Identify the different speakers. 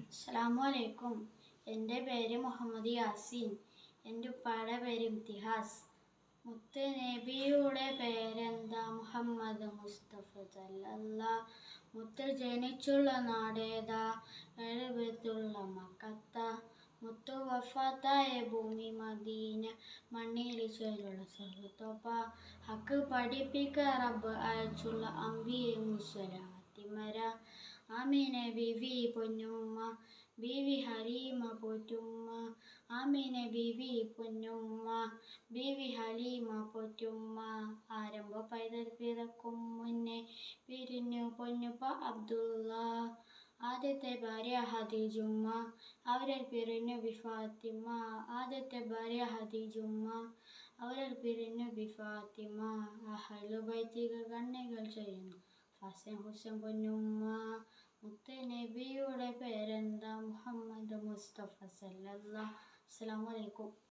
Speaker 1: അസ്സലാമു അലൈക്കും എന്റെ പേര് മുഹമ്മദ് യാസീൻ. എന്റെ ഉപ്പാടെ പേര് ഇംതിഹാസ്. മുത്ത് നബിയുടെ പേരെന്താ? മുഹമ്മദ് മുസ്തഫ സല്ലല്ല. മുത്ത് ജനിച്ചുള്ള നാടേതാ എഴുപത്തുള്ള മക്കത്ത. മുത്തു വഫാത്തായ ഭൂമി മദീന. മണ്ണിൽ ചേലുള്ള സുഹൃത്തോപ്പ ഹക്ക് പഠിപ്പിക്ക അയച്ചുള്ള അമ്പിയെ മുസ്വലാത്തിമര ആമീനെ ബിവി പൊന്നുമ്മ ബീവി ഹലീമ പൊറ്റുമ്മ. ആമീനെ ബിവി പൊന്നുമ്മ ബീവി ഹലീമ പൊറ്റുമ്മ. ആരംഭ പൈതൽ പിറക്കും മുന്നേ പിരിഞ്ഞു പൊന്നുപ്പ അബ്ദുള്ള. ആദ്യത്തെ ഭാര്യ ഹദീജുമ്മ അവരിൽ പിരിഞ്ഞു ബിഫാത്തിമ ആദ്യത്തെ ഭാര്യ ഹദീജുമ്മ അവരിൽ പിരിഞ്ഞു ബിഫാത്തിമ അഹലു ബൈത്തികൾ കണ്ണികൾ ചെയ്യുന്നു ഹസൻ ഹുസൻ പൊന്നുമ്മ മുത്ത് നബിയുടെ പേരെന്താ മുഹമ്മദ് മുസ്തഫ സല്ലല്ലാഹു അസ്സലാമു അലൈക്കും